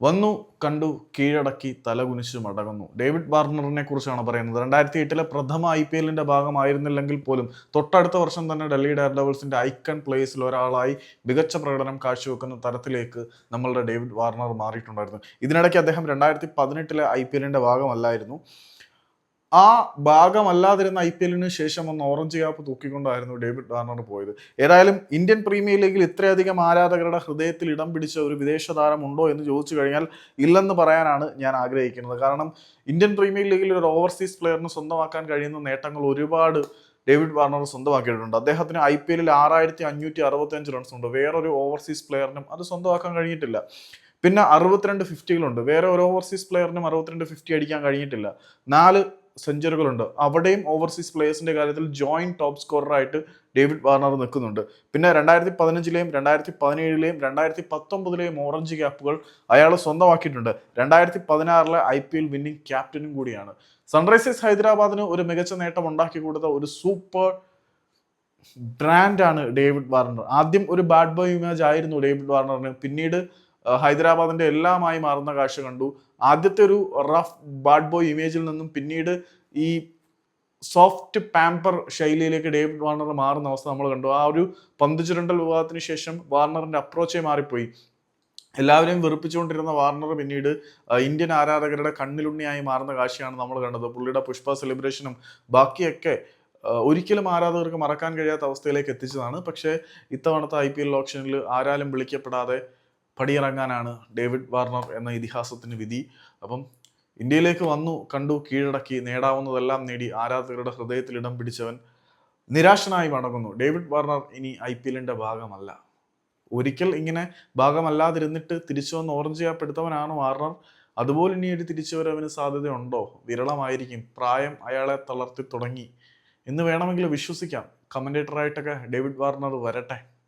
വന്നു കണ്ടു കീഴടക്കി തലകുനിച്ച് മടങ്ങുന്നു. ഡേവിഡ് വാർണറിനെ കുറിച്ചാണ് പറയുന്നത്. രണ്ടായിരത്തി എട്ടിലെ പ്രഥമ ഐ പി എല്ലിന്റെ ഭാഗമായിരുന്നില്ലെങ്കിൽ പോലും തൊട്ടടുത്ത വർഷം തന്നെ ഡൽഹി ഡയർ ഡബിൾസിന്റെ ഐക്കൺ പ്ലേസിൽ ഒരാളായി മികച്ച പ്രകടനം കാഴ്ചവെക്കുന്ന തരത്തിലേക്ക് നമ്മളുടെ ഡേവിഡ് വാർണർ മാറിയിട്ടുണ്ടായിരുന്നു. ഇതിനിടയ്ക്ക് അദ്ദേഹം രണ്ടായിരത്തി പതിനെട്ടിലെ ഐ പി എല്ലിന്റെ ഭാഗമല്ലായിരുന്നു. ആ ഭാഗമല്ലാതിരുന്ന ഐ പി എല്ലിന് ശേഷം ഒന്ന് ഓറഞ്ച് ക്യാപ്പ് തൂക്കിക്കൊണ്ടായിരുന്നു ഡേവിഡ് വാർണർ പോയത്. ഏതായാലും ഇന്ത്യൻ പ്രീമിയർ ലീഗിൽ ഇത്രയധികം ആരാധകരുടെ ഹൃദയത്തിൽ ഇടം പിടിച്ച ഒരു വിദേശ താരം ഉണ്ടോ എന്ന് ചോദിച്ചു കഴിഞ്ഞാൽ ഇല്ലെന്ന് പറയാനാണ് ഞാൻ ആഗ്രഹിക്കുന്നത്. കാരണം ഇന്ത്യൻ പ്രീമിയർ ലീഗിൽ ഒരു ഓവർസീസ് പ്ലെയറിന് സ്വന്തമാക്കാൻ കഴിയുന്ന നേട്ടങ്ങൾ ഒരുപാട് ഡേവിഡ് വാർണർ സ്വന്തമാക്കിയിട്ടുണ്ട്. അദ്ദേഹത്തിന് ഐ പി എല്ലിൽ ആറായിരത്തി അഞ്ഞൂറ്റി അറുപത്തി അഞ്ച് റൺസ് ഉണ്ട്. വേറൊരു ഓവർസീസ് പ്ലെയറിനും അത് സ്വന്തമാക്കാൻ കഴിഞ്ഞിട്ടില്ല. പിന്നെ അറുപത്തിരണ്ട് ഫിഫ്റ്റികളുണ്ട് വേറെ ഒരു ഓവർസീസ് പ്ലെയറിനും അറുപത്തിരണ്ട് ഫിഫ്റ്റി അടിക്കാൻ കഴിഞ്ഞിട്ടില്ല. നാല് സെഞ്ചുറികളുണ്ട്. അവിടെയും ഓവർസീസ് പ്ലേയേഴ്സിന്റെ കാര്യത്തിൽ ജോയിന്റ് ടോപ്പ് സ്കോററായിട്ട് ഡേവിഡ് വാർണർ നിൽക്കുന്നുണ്ട്. പിന്നെ രണ്ടായിരത്തി പതിനഞ്ചിലെയും രണ്ടായിരത്തി പതിനേഴിലെയും രണ്ടായിരത്തി പത്തൊമ്പതിലെയും ഓറഞ്ച് ക്യാപ്പുകൾ അയാൾ സ്വന്തമാക്കിയിട്ടുണ്ട്. രണ്ടായിരത്തി പതിനാറിലെ ഐ പി എൽ വിന്നിംഗ് ക്യാപ്റ്റനും കൂടിയാണ്. സൺറൈസേഴ്സ് ഹൈദരാബാദിന് ഒരു മികച്ച നേട്ടം ഉണ്ടാക്കി കൊടുത്ത ഒരു സൂപ്പർ ബ്രാൻഡാണ് ഡേവിഡ് വാർണർ. ആദ്യം ഒരു ബാഡ് ബോയ് ഇമേജ് ആയിരുന്നു ഡേവിഡ് വാർണറിന്. പിന്നീട് ഹൈദരാബാദിന്റെ എല്ലാമായി മാറുന്ന കാഴ്ച കണ്ടു. ആദ്യത്തെ ഒരു റഫ് ബാഡ് ബോയ് ഇമേജിൽ നിന്നും പിന്നീട് ഈ സോഫ്റ്റ് പാമ്പർ ശൈലിയിലേക്ക് ഡേവിഡ് വാർണർ മാറുന്ന അവസ്ഥ നമ്മൾ കണ്ടു. ആ ഒരു പന്ത് ചുരണ്ടൽ വിവാദത്തിന് ശേഷം വാർണറിന്റെ അപ്രോച്ചേ മാറിപ്പോയി. എല്ലാവരെയും വെറുപ്പിച്ചുകൊണ്ടിരുന്ന വാർണർ പിന്നീട് ഇന്ത്യൻ ആരാധകരുടെ കണ്ണിലുണ്ണിയായി മാറുന്ന കാഴ്ചയാണ് നമ്മൾ കണ്ടത്. പുള്ളിയുടെ പുഷ്പ സെലിബ്രേഷനും ബാക്കിയൊക്കെ ഒരിക്കലും ആരാധകർക്ക് മറക്കാൻ കഴിയാത്ത അവസ്ഥയിലേക്ക് എത്തിച്ചതാണ്. പക്ഷേ ഇത്തവണത്തെ ഐ പി എൽ ഓപ്ഷനിൽ ആരാലും വിളിക്കപ്പെടാതെ പടിയിറങ്ങാനാണ് ഡേവിഡ് വാർണർ എന്ന ഇതിഹാസത്തിന് വിധി. അപ്പം ഇന്ത്യയിലേക്ക് വന്നു കണ്ടു കീഴടക്കി നേടാവുന്നതെല്ലാം നേടി ആരാധകരുടെ ഹൃദയത്തിൽ ഇടം പിടിച്ചവൻ നിരാശനായി മടങ്ങുന്നു ഡേവിഡ് വാർണർ ഇനി ഐ പി എല്ലിന്റെ ഭാഗമല്ല. ഒരിക്കൽ ഇങ്ങനെ ഭാഗമല്ലാതിരുന്നിട്ട് തിരിച്ചു വന്ന് ഓറഞ്ച് ചെയ്യപ്പെടുത്തവനാണ് വാർണർ. അതുപോലെ ഇനി ഒരു തിരിച്ചു വരവിന് സാധ്യതയുണ്ടോ? വിരളമായിരിക്കും. പ്രായം അയാളെ തളർത്തി തുടങ്ങി. എന്ന് വേണമെങ്കിൽ വിശ്വസിക്കാം. കമന്റേറ്ററായിട്ടൊക്കെ ഡേവിഡ് വാർണർ വരട്ടെ.